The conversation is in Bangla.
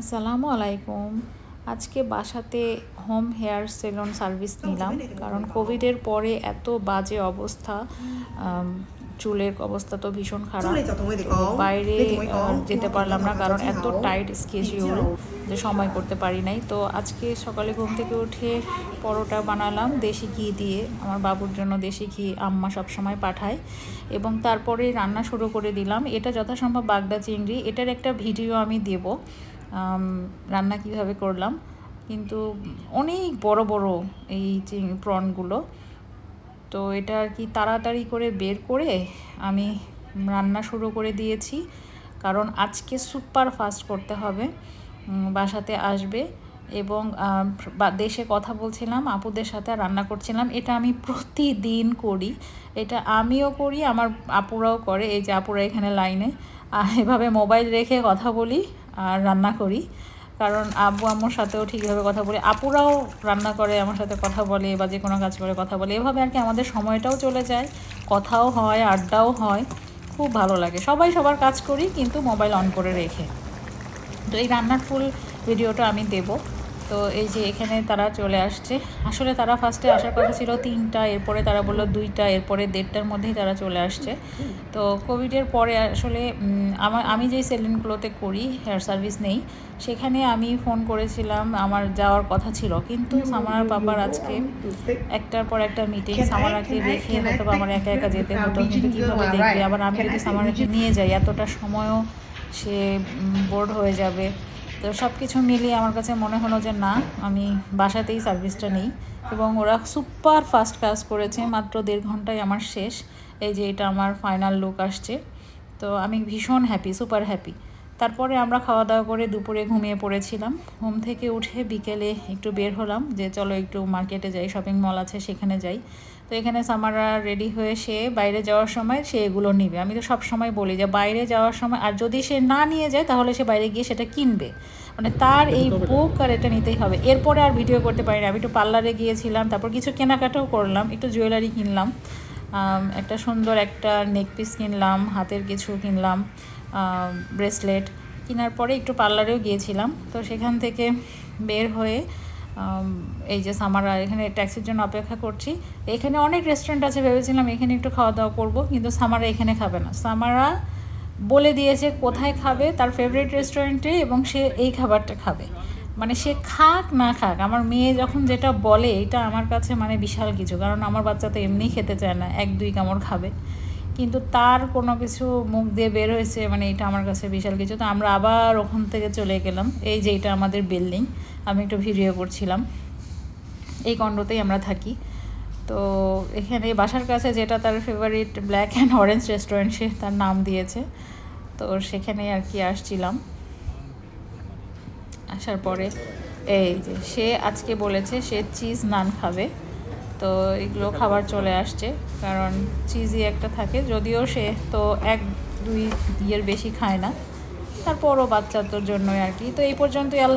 আসসালামু আলাইকুম। আজকে বাসাতে হোম হেয়ার সেলুন সার্ভিস নিলাম কারণ কোভিডের পরে এত বাজে অবস্থা চুলের অবস্থা তো ভীষণ খারাপ। বাইরে যেতে পারলাম না কারণ এত টাইট স্কেচিউল যে সময় করতে পারি নাই। তো আজকে সকালে ঘুম থেকে উঠে পরোটা বানালাম দেশি ঘি দিয়ে। আমার বাবুর জন্য দেশি ঘি আম্মা সবসময় পাঠায়। এবং তারপরে রান্না শুরু করে দিলাম। এটা যথাসম্ভব বাগদা চিংড়ি। এটার একটা ভিডিও আমি দেবো। রান্না কীভাবে করলাম, কিন্তু অনেক বড় বড় এই চিং প্রনগুলো তো এটা আর কি তাড়াতাড়ি করে বের করে আমি রান্না শুরু করে দিয়েছি, কারণ আজকে সুপার ফাস্ট করতে হবে বাসাতে আসবে এবং দেশে কথা বলছিলাম, আপুদের সাথে রান্না করছিলাম। এটা আমি প্রতিদিন করি, এটা আমিও করি, আমার আপুরাও করে, এই যে আপুরা এখানে লাইনে এভাবে মোবাইল রেখে কথা বলি আর রান্না করি। কারণ আব্বু আমার সাথেও ঠিকভাবে কথা বলে। আপুরাও রান্না করে, আমার সাথে কথা বলে বা যে কোনো কাজ করে কথা বলে। এভাবে আর কি আমাদের সময়টাও চলে যায়, কথাও হয়, আড্ডাও হয়। খুব ভালো লাগে। সবাই সবার কাজ করি, কিন্তু মোবাইল অন করে রেখে। তো এই রান্নার ফুল ভিডিওটা আমি দেব। তো এই যে এখানে তারা চলে আসছে। আসলে তারা ফার্স্টে আসার কথা ছিল তিনটা এরপরে তারা বলল দুইটা এরপরে দেড়টার মধ্যেই তারা চলে আসছে। তো কোভিডের পরে আসলে আমার আমি যেই সেলুনগুলোতে করি হেয়ার সার্ভিস নেই সেখানে আমি ফোন করেছিলাম আমার যাওয়ার কথা ছিল। কিন্তু সামার বাবার আজকে একটার পর একটা মিটিং সামারাকে রেখে হয়তো বা আমার একা একা যেতে হতো। কিন্তু কীভাবে দেখবে? আবার আমি যদি সামারাকে নিয়ে যাই এতটা সময়ও সে বোর্ড হয়ে যাবে। তো সব কিছু মিলিয়ে আমার কাছে মনে হলো যে না, আমি বাসাতেই সার্ভিসটা নিই। এবং ওরা সুপার ফাস্ট কাজ করেছে, মাত্র দেড় ঘন্টায় আমার শেষ। এই যে এটা আমার ফাইনাল লুক আসছে। তো আমি ভীষণ হ্যাপি সুপার হ্যাপি তারপরে আমরা খাওয়া দাওয়া করে দুপুরে ঘুমিয়ে পড়েছিলাম। ঘুম থেকে উঠে বিকেলে একটু বের হলাম যে চলো একটু মার্কেটে যাই শপিং মল আছে সেখানে যাই। তো এখানে সামারা রেডি হয়ে সে বাইরে যাওয়ার সময় সে এগুলো নিবে। আমি তো সব সময় বলি যে বাইরে যাওয়ার সময় আর যদি সে না নিয়ে যায় তাহলে সে বাইরে গিয়ে সেটা কিনবে। মানে তার এই বুক আর এটা নিতেই হবে। এরপরে আর ভিডিও করতে পারি না। আমি একটু পার্লারে গিয়েছিলাম তারপর কিছু কেনাকাটাও করলাম একটু জুয়েলারি কিনলাম। একটা সুন্দর একটা নেক পিস কিনলাম হাতের কিছু কিনলাম। ব্রেসলেট কেনার পরে একটু পার্লারেও গিয়েছিলাম। তো সেখান থেকে বের হয়ে এই যে সামারা এখানে ট্যাক্সির জন্য অপেক্ষা করছি। এখানে অনেক রেস্টুরেন্ট আছে ভেবেছিলাম এখানে একটু খাওয়া দাওয়া করব, কিন্তু সামারা এখানে খাবে না। সামারা বলে দিয়েছে কোথায় খাবে, তার ফেভারিট রেস্টুরেন্টে এবং সে এই খাবারটা খাবে। মানে সে খাক না খাক, আমার মেয়ে যখন যেটা বলে, এটা আমার কাছে মানে বিশাল কিছু। কারণ আমার বাচ্চা তো এমনি খেতে চায় না, এক দুই কামড় খাবে। কিন্তু তার কোনো কিছু মুখ দিয়ে বের হয়েছে মানে এটা আমার কাছে বিশাল কিছু। তো আমরা আবার ওখান থেকে চলে গেলাম। এই যে এটা আমাদের বিল্ডিং আমি একটু ভিডিও করছিলাম। এই কন্ডোতেই আমরা থাকি। তো এখানে বাসার কাছে যেটা তার favourite black and orange restaurant সে তার নাম দিয়েছে। তো সেখানে আর কি আসছিলাম। আসার পরে এই যে সে আজকে বলেছে সে চিজ নান খাবে। তো এগুলো খাবার চলে আসছে কারণ চিজি একটা থাকে যদিও সে তো এক দুই ইয়ের বেশি খায় না তারপরও বাচ্চাদের জন্যই আর কি। তো এই পর্যন্তই আল্লাহ